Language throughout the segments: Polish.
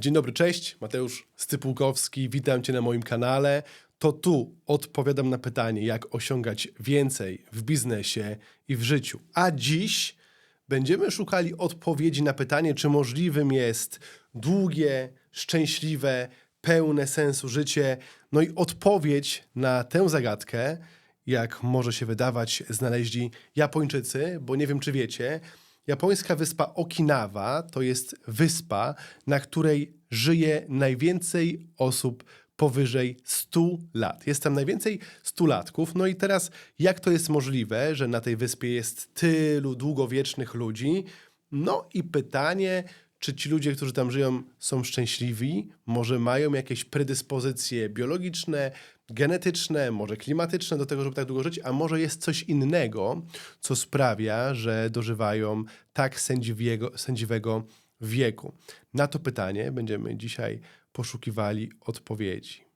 Dzień dobry, cześć. Mateusz Stypułkowski, witam Cię na moim kanale. To tu odpowiadam na pytanie, jak osiągać więcej w biznesie i w życiu. A dziś będziemy szukali odpowiedzi na pytanie, czy możliwym jest długie, szczęśliwe, pełne sensu życie. No i odpowiedź na tę zagadkę, jak może się wydawać, znaleźli Japończycy, bo nie wiem, czy wiecie, Japońska wyspa Okinawa to jest wyspa, na której żyje najwięcej osób powyżej 100 lat. Jest tam najwięcej stulatków. No i teraz, jak to jest możliwe, że na tej wyspie jest tylu długowiecznych ludzi? No i pytanie, czy ci ludzie, którzy tam żyją, są szczęśliwi? Może mają jakieś predyspozycje biologiczne, genetyczne, może klimatyczne do tego, żeby tak długo żyć, a może jest coś innego, co sprawia, że dożywają tak sędziwiego, sędziwego wieku? Na to pytanie będziemy dzisiaj poszukiwali odpowiedzi.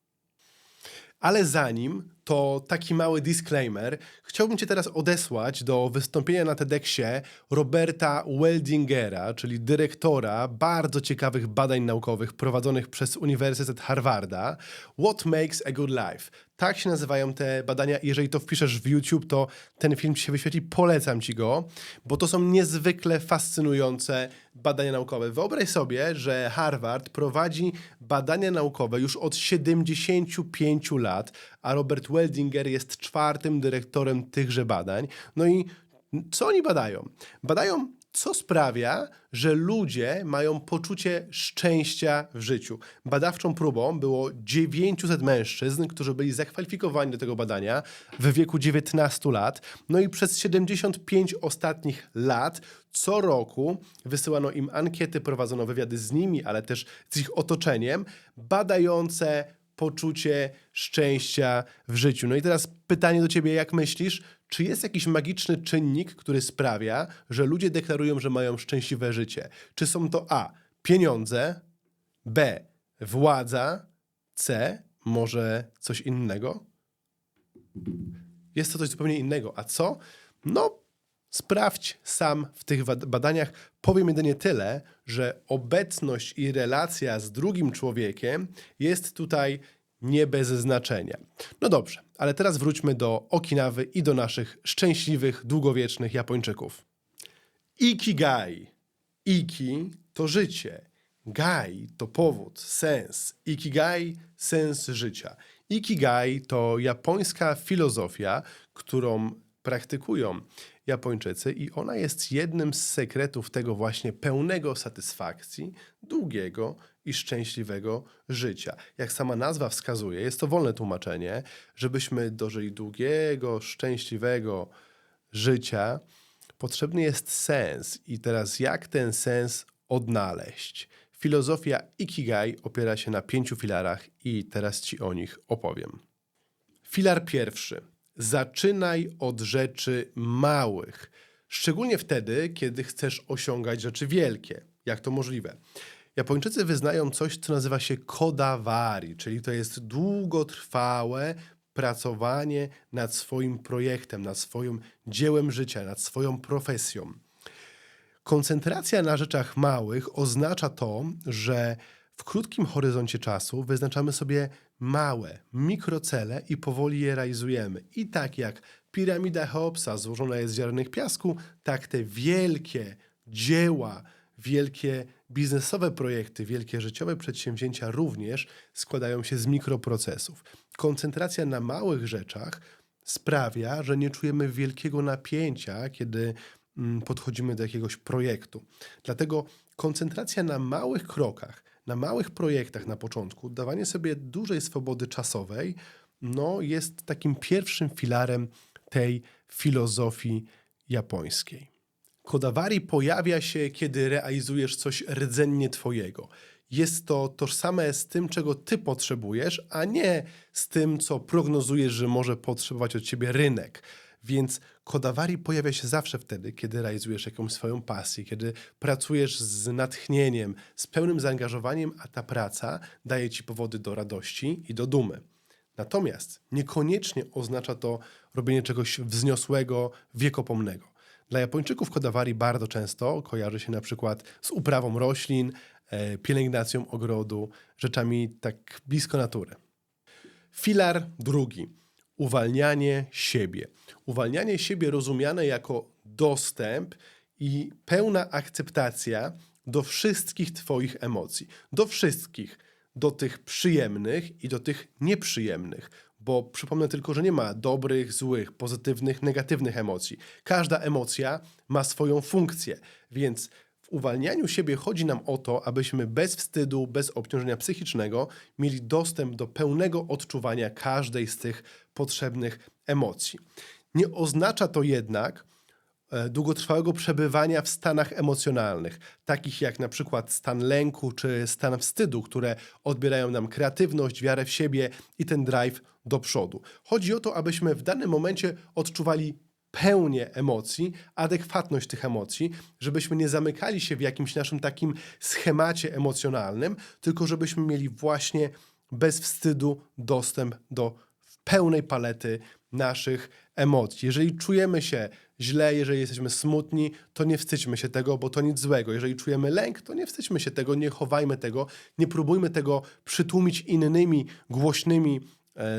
Ale zanim, to taki mały disclaimer. Chciałbym Cię teraz odesłać do wystąpienia na TEDxie Roberta Weldingera, czyli dyrektora bardzo ciekawych badań naukowych prowadzonych przez Uniwersytet Harvarda. What makes a good life? Tak się nazywają te badania. Jeżeli to wpiszesz w YouTube, to ten film Ci się wyświetli. Polecam Ci go, bo to są niezwykle fascynujące badania naukowe. Wyobraź sobie, że Harvard prowadzi badania naukowe już od 75 lat, a Robert Weldinger jest czwartym dyrektorem tychże badań. No i co oni badają? Badają, co sprawia, że ludzie mają poczucie szczęścia w życiu. Badawczą próbą było 900 mężczyzn, którzy byli zakwalifikowani do tego badania w wieku 19 lat. No i przez 75 ostatnich lat co roku wysyłano im ankiety, prowadzono wywiady z nimi, ale też z ich otoczeniem, badające poczucie szczęścia w życiu. No i teraz pytanie do ciebie, jak myślisz, czy jest jakiś magiczny czynnik, który sprawia, że ludzie deklarują, że mają szczęśliwe życie? Czy są to A. pieniądze, B. władza, C. może coś innego? Jest to coś zupełnie innego. A co? No, sprawdź sam w tych badaniach. Powiem jedynie tyle, że obecność i relacja z drugim człowiekiem jest tutaj nie bez znaczenia. No dobrze, ale teraz wróćmy do Okinawy i do naszych szczęśliwych, długowiecznych Japończyków. Ikigai. Iki to życie. Gai to powód, sens. Ikigai sens życia. Ikigai to japońska filozofia, którą praktykują Japończycy i ona jest jednym z sekretów tego właśnie pełnego satysfakcji, długiego i szczęśliwego życia. Jak sama nazwa wskazuje, jest to wolne tłumaczenie, żebyśmy dożyli długiego, szczęśliwego życia, potrzebny jest sens. I teraz jak ten sens odnaleźć? Filozofia Ikigai opiera się na pięciu filarach i teraz ci o nich opowiem. Filar pierwszy. Zaczynaj od rzeczy małych. Szczególnie wtedy, kiedy chcesz osiągać rzeczy wielkie. Jak to możliwe? Japończycy wyznają coś, co nazywa się kodawari, czyli to jest długotrwałe pracowanie nad swoim projektem, nad swoim dziełem życia, nad swoją profesją. Koncentracja na rzeczach małych oznacza to, że w krótkim horyzoncie czasu wyznaczamy sobie małe, mikrocele i powoli je realizujemy. I tak jak piramida Cheopsa złożona jest z ziarnych piasku, tak te wielkie dzieła, wielkie biznesowe projekty, wielkie życiowe przedsięwzięcia również składają się z mikroprocesów. Koncentracja na małych rzeczach sprawia, że nie czujemy wielkiego napięcia, kiedy mm, podchodzimy do jakiegoś projektu. Dlatego koncentracja na małych krokach, na małych projektach na początku, dawanie sobie dużej swobody czasowej, no, jest takim pierwszym filarem tej filozofii japońskiej. Kodawari pojawia się, kiedy realizujesz coś rdzennie twojego. Jest to tożsame z tym, czego ty potrzebujesz, a nie z tym, co prognozujesz, że może potrzebować od ciebie rynek. Więc kodawari pojawia się zawsze wtedy, kiedy realizujesz jakąś swoją pasję, kiedy pracujesz z natchnieniem, z pełnym zaangażowaniem, a ta praca daje ci powody do radości i do dumy. Natomiast niekoniecznie oznacza to robienie czegoś wzniosłego, wiekopomnego. Dla Japończyków kodawari bardzo często kojarzy się na przykład z uprawą roślin, e, pielęgnacją ogrodu, rzeczami tak blisko natury. Filar drugi. Uwalnianie siebie. Uwalnianie siebie rozumiane jako dostęp i pełna akceptacja do wszystkich Twoich emocji. Do wszystkich. Do tych przyjemnych i do tych nieprzyjemnych. Bo przypomnę tylko, że nie ma dobrych, złych, pozytywnych, negatywnych emocji. Każda emocja ma swoją funkcję, więc uwalnianiu siebie chodzi nam o to, abyśmy bez wstydu, bez obciążenia psychicznego mieli dostęp do pełnego odczuwania każdej z tych potrzebnych emocji. Nie oznacza to jednak e, długotrwałego przebywania w stanach emocjonalnych, takich jak na przykład stan lęku czy stan wstydu, które odbierają nam kreatywność, wiarę w siebie i ten drive do przodu. Chodzi o to, abyśmy w danym momencie odczuwali pełnię emocji, adekwatność tych emocji, żebyśmy nie zamykali się w jakimś naszym takim schemacie emocjonalnym, tylko żebyśmy mieli właśnie bez wstydu dostęp do pełnej palety naszych emocji. Jeżeli czujemy się źle, jeżeli jesteśmy smutni, to nie wstydźmy się tego, bo to nic złego. Jeżeli czujemy lęk, to nie wstydźmy się tego, nie chowajmy tego, nie próbujmy tego przytłumić innymi głośnymi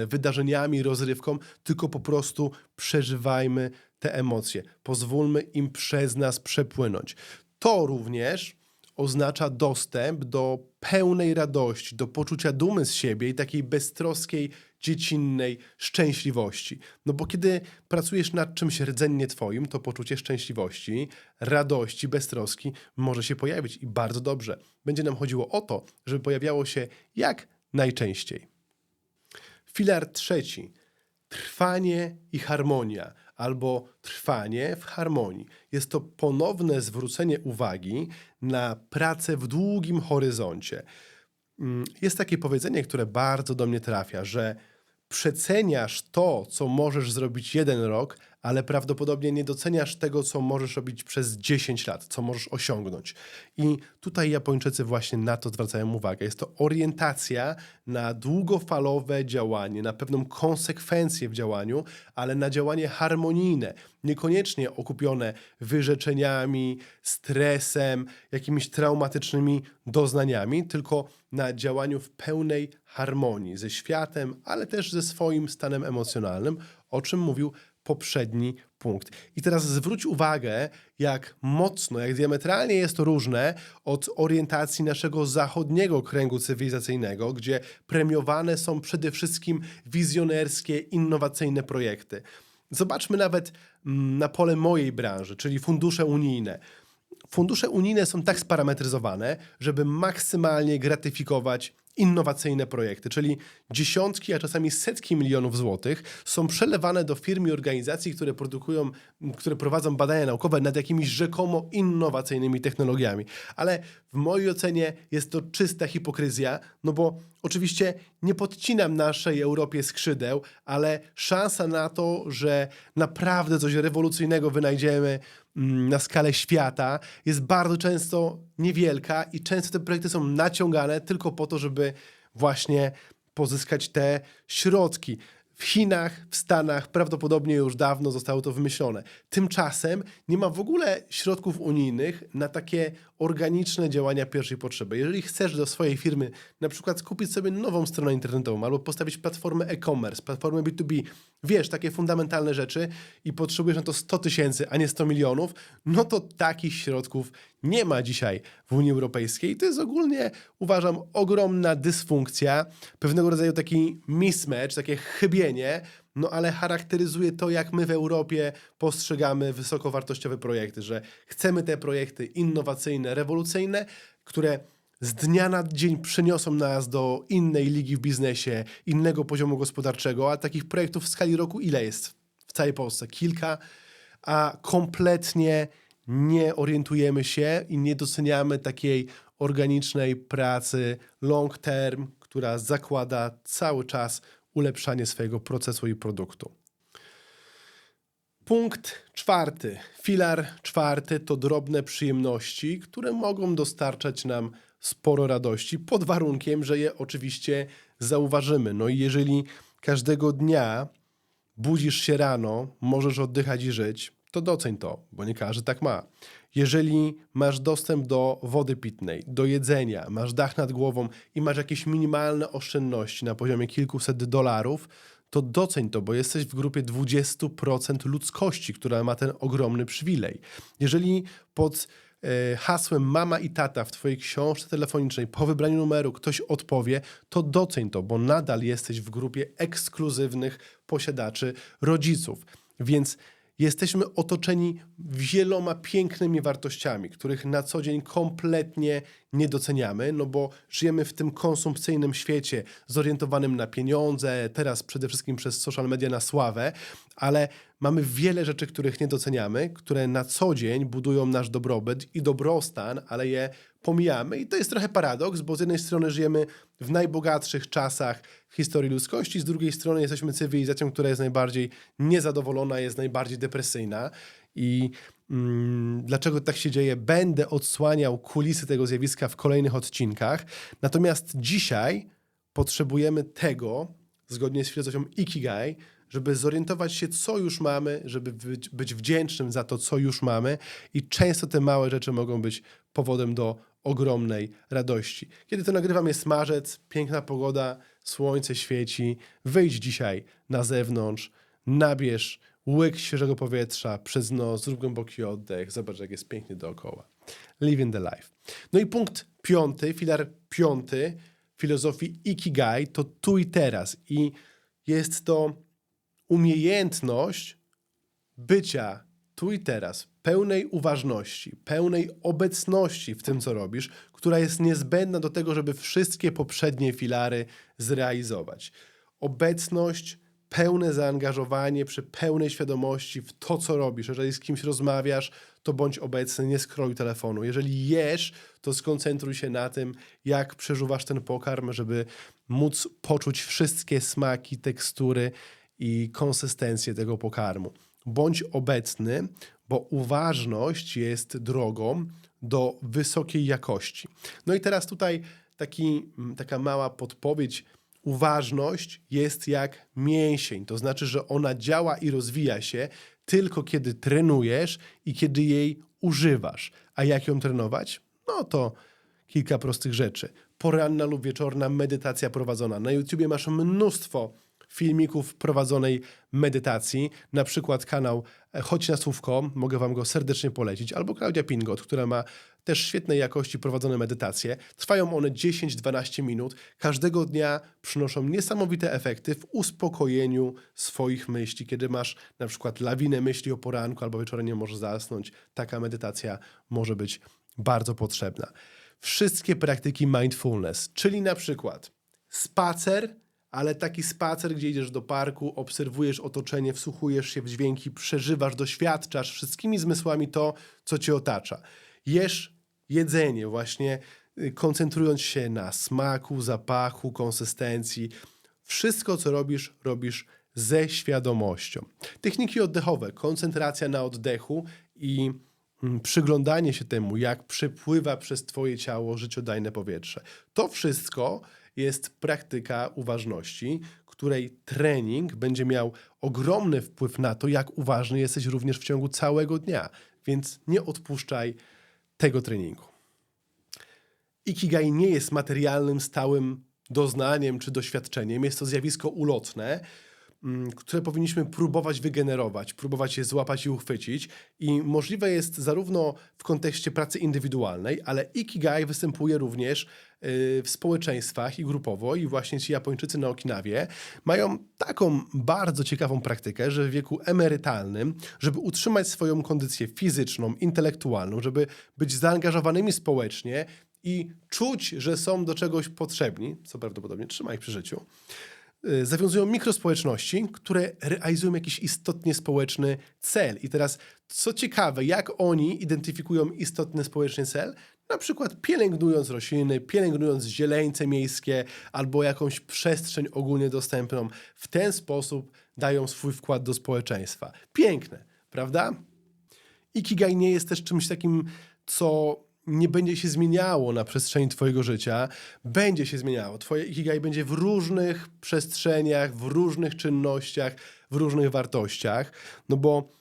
wydarzeniami, rozrywką, tylko po prostu przeżywajmy te emocje. Pozwólmy im przez nas przepłynąć. To również oznacza dostęp do pełnej radości, do poczucia dumy z siebie i takiej beztroskiej, dziecinnej szczęśliwości. No bo kiedy pracujesz nad czymś rdzennie twoim, to poczucie szczęśliwości, radości, beztroski może się pojawić i bardzo dobrze. Będzie nam chodziło o to, żeby pojawiało się jak najczęściej. Filar trzeci. Trwanie i harmonia, albo trwanie w harmonii. Jest to ponowne zwrócenie uwagi na pracę w długim horyzoncie. Mm, Jest takie powiedzenie, które bardzo do mnie trafia, że przeceniasz to, co możesz zrobić jeden rok, ale prawdopodobnie nie doceniasz tego, co możesz robić przez 10 lat, co możesz osiągnąć. I tutaj Japończycy właśnie na to zwracają uwagę. Jest to orientacja na długofalowe działanie, na pewną konsekwencję w działaniu, ale na działanie harmonijne, niekoniecznie okupione wyrzeczeniami, stresem, jakimiś traumatycznymi doznaniami, tylko na działaniu w pełnej harmonii ze światem, ale też ze swoim stanem emocjonalnym, o czym mówił poprzedni punkt. I teraz zwróć uwagę, jak mocno, jak diametralnie jest to różne od orientacji naszego zachodniego kręgu cywilizacyjnego, gdzie premiowane są przede wszystkim wizjonerskie, innowacyjne projekty. Zobaczmy nawet mm, na pole mojej branży, czyli fundusze unijne. Fundusze unijne są tak sparametryzowane, żeby maksymalnie gratyfikować innowacyjne projekty, czyli dziesiątki, a czasami setki milionów złotych są przelewane do firm i organizacji, które produkują, które prowadzą badania naukowe nad jakimiś rzekomo innowacyjnymi technologiami. Ale w mojej ocenie jest to czysta hipokryzja, no bo oczywiście nie podcinam naszej Europie skrzydeł, ale szansa na to, że naprawdę coś rewolucyjnego wynajdziemy na skalę świata jest bardzo często niewielka i często te projekty są naciągane tylko po to, żeby właśnie pozyskać te środki. W Chinach, w Stanach prawdopodobnie już dawno zostało to wymyślone. Tymczasem nie ma w ogóle środków unijnych na takie organiczne działania pierwszej potrzeby. Jeżeli chcesz do swojej firmy na przykład kupić sobie nową stronę internetową albo postawić platformę e-commerce, platformę B2B, wiesz, takie fundamentalne rzeczy i potrzebujesz na to 100 tysięcy, a nie 100 milionów, no to takich środków nie ma dzisiaj w Unii Europejskiej. To jest ogólnie, uważam, ogromna dysfunkcja, pewnego rodzaju taki mismatch, takie chybienie, no ale charakteryzuje to, jak my w Europie postrzegamy wysokowartościowe projekty, że chcemy te projekty innowacyjne, rewolucyjne, które z dnia na dzień przeniosą nas do innej ligi w biznesie, innego poziomu gospodarczego, a takich projektów w skali roku ile jest w całej Polsce? Kilka, a kompletnie nie orientujemy się i nie doceniamy takiej organicznej pracy long term, która zakłada cały czas ulepszanie swojego procesu i produktu. Punkt czwarty, filar czwarty to drobne przyjemności, które mogą dostarczać nam sporo radości, pod warunkiem, że je oczywiście zauważymy. No i jeżeli każdego dnia budzisz się rano, możesz oddychać i żyć, to doceń to, bo nie każdy tak ma. Jeżeli masz dostęp do wody pitnej, do jedzenia, masz dach nad głową i masz jakieś minimalne oszczędności na poziomie kilkuset dolarów, to doceń to, bo jesteś w grupie 20% ludzkości, która ma ten ogromny przywilej. Jeżeli pod e, hasłem mama i tata w twojej książce telefonicznej po wybraniu numeru ktoś odpowie, to doceń to, bo nadal jesteś w grupie ekskluzywnych posiadaczy rodziców. Więc jesteśmy otoczeni wieloma pięknymi wartościami, których na co dzień kompletnie nie doceniamy, no bo żyjemy w tym konsumpcyjnym świecie zorientowanym na pieniądze, teraz przede wszystkim przez social media na sławę, ale mamy wiele rzeczy, których nie doceniamy, które na co dzień budują nasz dobrobyt i dobrostan, ale je pomijamy. I to jest trochę paradoks, bo z jednej strony żyjemy w najbogatszych czasach w historii ludzkości, z drugiej strony jesteśmy cywilizacją, która jest najbardziej niezadowolona, jest najbardziej depresyjna. I mm, dlaczego tak się dzieje? Będę odsłaniał kulisy tego zjawiska w kolejnych odcinkach. Natomiast dzisiaj potrzebujemy tego, zgodnie z filozofią Ikigai, żeby zorientować się, co już mamy, żeby być, być wdzięcznym za to, co już mamy, i często te małe rzeczy mogą być powodem do ogromnej radości. Kiedy to nagrywam, jest marzec, piękna pogoda, słońce świeci. Wyjdź dzisiaj na zewnątrz, nabierz łyk świeżego powietrza przez nos, zrób głęboki oddech, zobacz, jak jest pięknie dookoła. Living the life. No i punkt piąty, filar piąty filozofii Ikigai to tu i teraz. I jest to umiejętność bycia tu i teraz, pełnej uważności, pełnej obecności w tym, co robisz, która jest niezbędna do tego, żeby wszystkie poprzednie filary zrealizować. Obecność, pełne zaangażowanie przy pełnej świadomości w to, co robisz. Jeżeli z kimś rozmawiasz, to bądź obecny, nie skroluj telefonu. Jeżeli jesz, to skoncentruj się na tym, jak przeżuwasz ten pokarm, żeby móc poczuć wszystkie smaki, tekstury i konsystencję tego pokarmu. Bądź obecny, bo uważność jest drogą do wysokiej jakości. No i teraz tutaj taki, taka mała podpowiedź. Uważność jest jak mięsień, to znaczy, że ona działa i rozwija się tylko kiedy trenujesz i kiedy jej używasz. A jak ją trenować? No to kilka prostych rzeczy. Poranna lub wieczorna medytacja prowadzona. Na YouTubie masz mnóstwo filmików prowadzonej medytacji, na przykład kanał e, Chodź na Słówko, mogę Wam go serdecznie polecić, albo Klaudia Pingot, która ma też świetnej jakości prowadzone medytacje. Trwają one 10-12 minut. Każdego dnia przynoszą niesamowite efekty w uspokojeniu swoich myśli. Kiedy masz na przykład lawinę myśli o poranku albo wieczorem nie możesz zasnąć, taka medytacja może być bardzo potrzebna. Wszystkie praktyki mindfulness, czyli na przykład spacer ale taki spacer, gdzie idziesz do parku, obserwujesz otoczenie, wsłuchujesz się w dźwięki, przeżywasz, doświadczasz wszystkimi zmysłami to, co cię otacza. Jesz jedzenie, właśnie y, koncentrując się na smaku, zapachu, konsystencji. Wszystko, co robisz, robisz ze świadomością. Techniki oddechowe, koncentracja na oddechu i mm, przyglądanie się temu, jak przepływa przez Twoje ciało życiodajne powietrze. To wszystko jest praktyka uważności, której trening będzie miał ogromny wpływ na to, jak uważny jesteś również w ciągu całego dnia. Więc nie odpuszczaj tego treningu. Ikigai nie jest materialnym, stałym doznaniem czy doświadczeniem. Jest to zjawisko ulotne, które powinniśmy próbować wygenerować, próbować je złapać i uchwycić. I możliwe jest zarówno w kontekście pracy indywidualnej, ale Ikigai występuje również y, w społeczeństwach i grupowo. I właśnie ci Japończycy na Okinawie mają taką bardzo ciekawą praktykę, że w wieku emerytalnym, żeby utrzymać swoją kondycję fizyczną, intelektualną, żeby być zaangażowanymi społecznie i czuć, że są do czegoś potrzebni, co prawdopodobnie trzyma ich przy życiu, zawiązują mikrospołeczności, które realizują jakiś istotnie społeczny cel. I teraz, co ciekawe, jak oni identyfikują istotny społeczny cel? Na przykład pielęgnując rośliny, pielęgnując zieleńce miejskie albo jakąś przestrzeń ogólnie dostępną. W ten sposób dają swój wkład do społeczeństwa. Piękne, prawda? Ikigai nie jest też czymś takim, co nie będzie się zmieniało na przestrzeni Twojego życia, będzie się zmieniało. Twoje ikigai będzie w różnych przestrzeniach, w różnych czynnościach, w różnych wartościach, no bo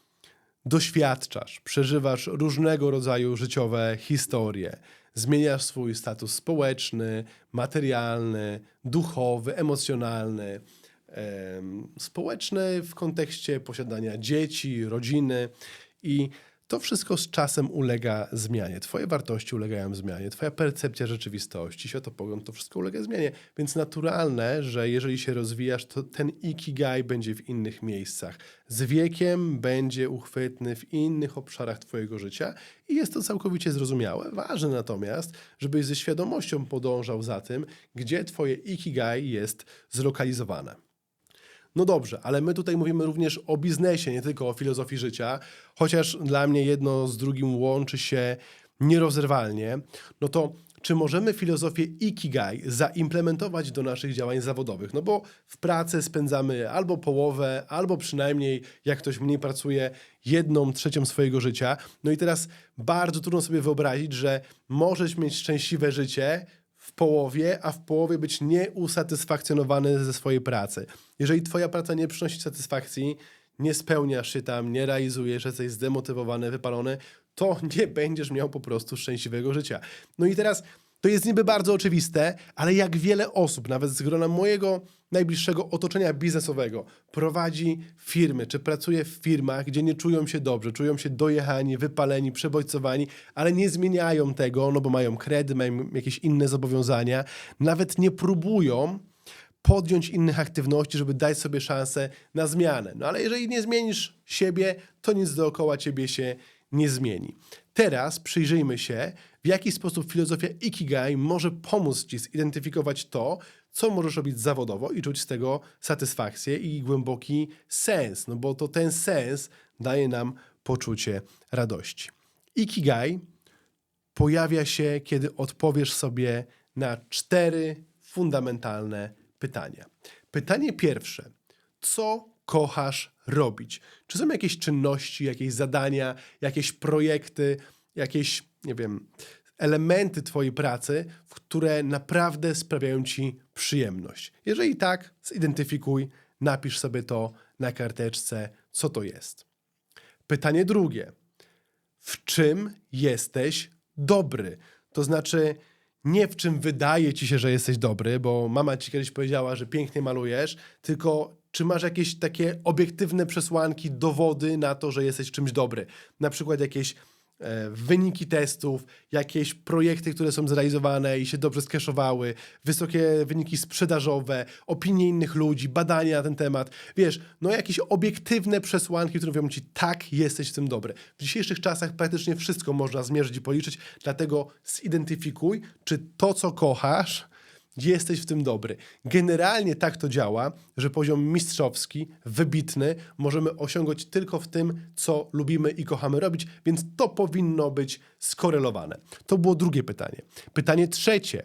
doświadczasz, przeżywasz różnego rodzaju życiowe historie, zmieniasz swój status społeczny, materialny, duchowy, emocjonalny, em, społeczny w kontekście posiadania dzieci, rodziny i to wszystko z czasem ulega zmianie. Twoje wartości ulegają zmianie, twoja percepcja rzeczywistości, światopogląd, to wszystko ulega zmianie. Więc naturalne, że jeżeli się rozwijasz, to ten ikigai będzie w innych miejscach. Z wiekiem będzie uchwytny w innych obszarach twojego życia i jest to całkowicie zrozumiałe. Ważne natomiast, żebyś ze świadomością podążał za tym, gdzie twoje ikigai jest zlokalizowane. No dobrze, ale my tutaj mówimy również o biznesie, nie tylko o filozofii życia, chociaż dla mnie jedno z drugim łączy się nierozerwalnie. No to czy możemy filozofię Ikigai zaimplementować do naszych działań zawodowych? No bo w pracy spędzamy albo połowę, albo przynajmniej, jak ktoś mniej pracuje, jedną trzecią swojego życia. No i teraz bardzo trudno sobie wyobrazić, że możesz mieć szczęśliwe życie, w połowie, a w połowie być nieusatysfakcjonowany ze swojej pracy. Jeżeli twoja praca nie przynosi satysfakcji, nie spełniasz się tam, nie realizujesz, jesteś zdemotywowany, wypalony, to nie będziesz miał po prostu szczęśliwego życia. No i teraz to jest niby bardzo oczywiste, ale jak wiele osób, nawet z grona mojego najbliższego otoczenia biznesowego, prowadzi firmy, czy pracuje w firmach, gdzie nie czują się dobrze, czują się dojechani, wypaleni, przebodźcowani, ale nie zmieniają tego, no bo mają kredyt, mają jakieś inne zobowiązania, nawet nie próbują podjąć innych aktywności, żeby dać sobie szansę na zmianę. No ale jeżeli nie zmienisz siebie, to nic dookoła ciebie się nie zmieni. Teraz przyjrzyjmy się, w jaki sposób filozofia Ikigai może pomóc ci zidentyfikować to, co możesz robić zawodowo i czuć z tego satysfakcję i głęboki sens, no bo to ten sens daje nam poczucie radości. Ikigai pojawia się, kiedy odpowiesz sobie na cztery fundamentalne pytania. Pytanie pierwsze: co kochasz robić? Czy są jakieś czynności, jakieś zadania, jakieś projekty, jakieś, nie wiem, elementy Twojej pracy, które naprawdę sprawiają Ci przyjemność? Jeżeli tak, zidentyfikuj, napisz sobie to na karteczce, co to jest. Pytanie drugie w czym jesteś dobry. To znaczy, nie w czym wydaje ci się, że jesteś dobry, bo mama ci kiedyś powiedziała, że pięknie malujesz, tylko czy masz jakieś takie obiektywne przesłanki, dowody na to, że jesteś czymś dobry. Na przykład jakieś e, wyniki testów, jakieś projekty, które są zrealizowane i się dobrze skeszowały, wysokie wyniki sprzedażowe, opinie innych ludzi, badania na ten temat. Wiesz, no jakieś obiektywne przesłanki, które mówią ci, tak, jesteś w tym dobry. W dzisiejszych czasach praktycznie wszystko można zmierzyć i policzyć, dlatego zidentyfikuj, czy to, co kochasz, jesteś w tym dobry. Generalnie tak to działa, że poziom mistrzowski, wybitny możemy osiągnąć tylko w tym, co lubimy i kochamy robić, więc to powinno być skorelowane. To było drugie pytanie. Pytanie trzecie.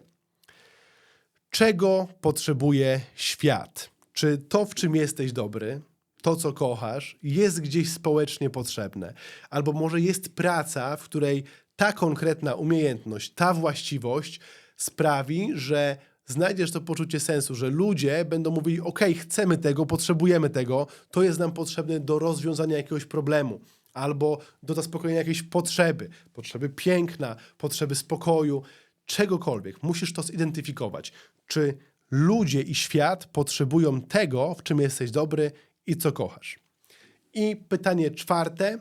Czego potrzebuje świat? Czy to, w czym jesteś dobry, to, co kochasz, jest gdzieś społecznie potrzebne? Albo może jest praca, w której ta konkretna umiejętność, ta właściwość sprawi, że znajdziesz to poczucie sensu, że ludzie będą mówili: OK, chcemy tego, potrzebujemy tego, to jest nam potrzebne do rozwiązania jakiegoś problemu. Albo do zaspokojenia jakiejś potrzeby, potrzeby piękna, potrzeby spokoju, czegokolwiek. Musisz to zidentyfikować. Czy ludzie i świat potrzebują tego, w czym jesteś dobry i co kochasz? I pytanie czwarte: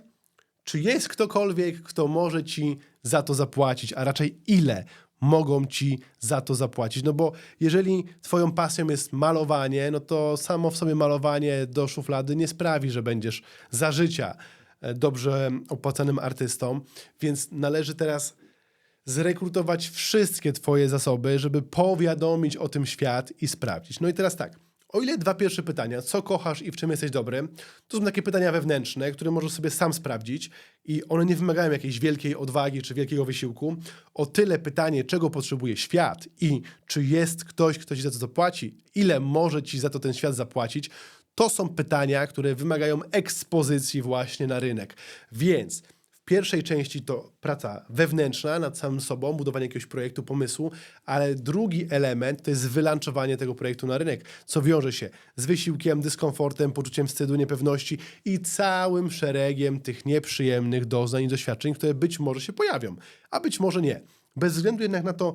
czy jest ktokolwiek, kto może ci za to zapłacić, a raczej ile mogą ci za to zapłacić? No bo jeżeli twoją pasją jest malowanie, no to samo w sobie malowanie do szuflady nie sprawi, że będziesz za życia e, dobrze opłacanym artystą, więc należy teraz zrekrutować wszystkie Twoje zasoby, żeby powiadomić o tym świat i sprawdzić. No i teraz tak. O ile dwa pierwsze pytania, co kochasz i w czym jesteś dobry, to są takie pytania wewnętrzne, które możesz sobie sam sprawdzić i one nie wymagają jakiejś wielkiej odwagi czy wielkiego wysiłku. O tyle pytanie, czego potrzebuje świat i czy jest ktoś, kto ci za to zapłaci, ile może ci za to ten świat zapłacić, to są pytania, które wymagają ekspozycji właśnie na rynek. Więc pierwszej części to praca wewnętrzna nad samym sobą, budowanie jakiegoś projektu, pomysłu, ale drugi element to jest wylanczowanie tego projektu na rynek, co wiąże się z wysiłkiem, dyskomfortem, poczuciem wstydu, niepewności i całym szeregiem tych nieprzyjemnych doznań i doświadczeń, które być może się pojawią, a być może nie. Bez względu jednak na to,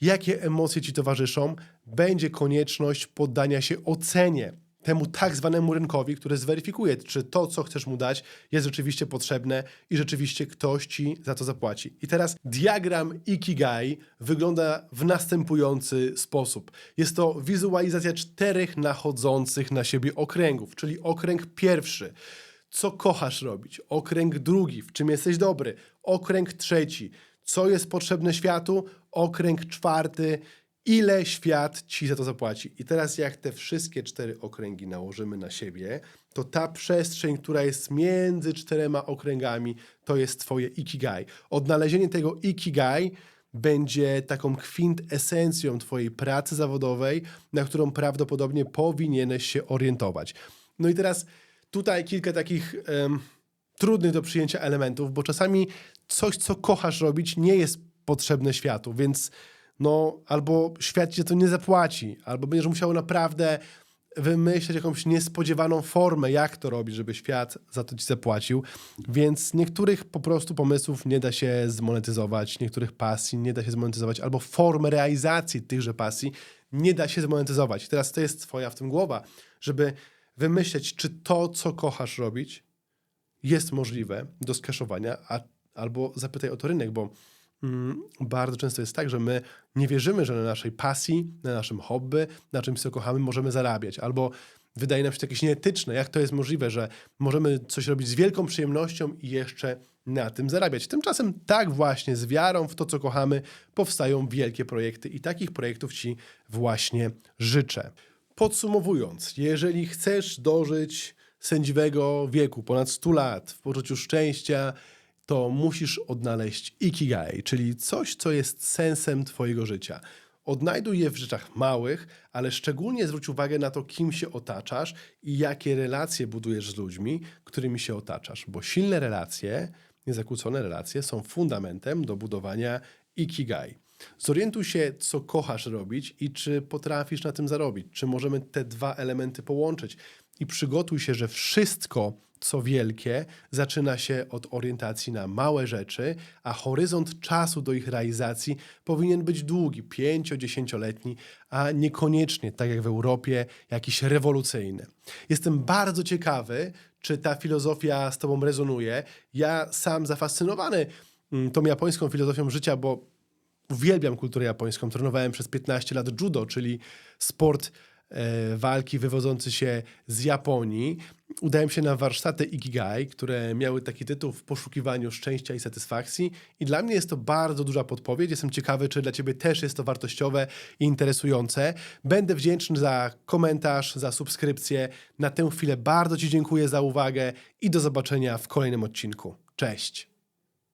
jakie emocje ci towarzyszą, będzie konieczność poddania się ocenie temu tak zwanemu rynkowi, który zweryfikuje, czy to, co chcesz mu dać, jest rzeczywiście potrzebne i rzeczywiście ktoś ci za to zapłaci. I teraz diagram Ikigai wygląda w następujący sposób. Jest to wizualizacja czterech nachodzących na siebie okręgów, czyli okręg pierwszy. Co kochasz robić? Okręg drugi, w czym jesteś dobry? Okręg trzeci, co jest potrzebne światu? Okręg czwarty, ile świat ci za to zapłaci. I teraz, jak te wszystkie cztery okręgi nałożymy na siebie, to ta przestrzeń, która jest między czterema okręgami, to jest Twoje ikigai. Odnalezienie tego ikigai będzie taką kwintesencją Twojej pracy zawodowej, na którą prawdopodobnie powinieneś się orientować. No i teraz tutaj kilka takich. em, trudnych do przyjęcia elementów, bo czasami coś, co kochasz robić, nie jest potrzebne światu, więc no, albo świat ci za to nie zapłaci, albo będziesz musiał naprawdę wymyśleć jakąś niespodziewaną formę, jak to robić, żeby świat za to ci zapłacił. Więc niektórych po prostu pomysłów nie da się zmonetyzować, niektórych pasji nie da się zmonetyzować, albo formę realizacji tychże pasji nie da się zmonetyzować. Teraz to jest twoja w tym głowa, żeby wymyśleć, czy to, co kochasz robić, jest możliwe do skaszowania, a, albo zapytaj o to rynek, bo bardzo często jest tak, że my nie wierzymy, że na naszej pasji, na naszym hobby, na czymś, co kochamy, możemy zarabiać, albo wydaje nam się to jakieś nieetyczne. Jak to jest możliwe, że możemy coś robić z wielką przyjemnością i jeszcze na tym zarabiać? Tymczasem tak właśnie, z wiarą w to, co kochamy, powstają wielkie projekty i takich projektów Ci właśnie życzę. Podsumowując, jeżeli chcesz dożyć sędziwego wieku, ponad 100 lat, w poczuciu szczęścia, to musisz odnaleźć ikigai, czyli coś, co jest sensem Twojego życia. Odnajduj je w rzeczach małych, ale szczególnie zwróć uwagę na to, kim się otaczasz i jakie relacje budujesz z ludźmi, którymi się otaczasz, bo silne relacje, niezakłócone relacje są fundamentem do budowania ikigai. Zorientuj się, co kochasz robić i czy potrafisz na tym zarobić. Czy możemy te dwa elementy połączyć i przygotuj się, że wszystko, co wielkie, zaczyna się od orientacji na małe rzeczy, a horyzont czasu do ich realizacji powinien być długi, pięcio-dziesięcioletni, a niekoniecznie, tak jak w Europie, jakiś rewolucyjny. Jestem bardzo ciekawy, czy ta filozofia z Tobą rezonuje. Ja sam zafascynowany mm, tą japońską filozofią życia, bo uwielbiam kulturę japońską. Trenowałem przez 15 lat judo, czyli sport walki wywodzący się z Japonii. Udałem się na warsztaty Ikigai, które miały taki tytuł w poszukiwaniu szczęścia i satysfakcji. I dla mnie jest to bardzo duża podpowiedź. Jestem ciekawy, czy dla Ciebie też jest to wartościowe i interesujące. Będę wdzięczny za komentarz, za subskrypcję. Na tę chwilę bardzo Ci dziękuję za uwagę i do zobaczenia w kolejnym odcinku. Cześć!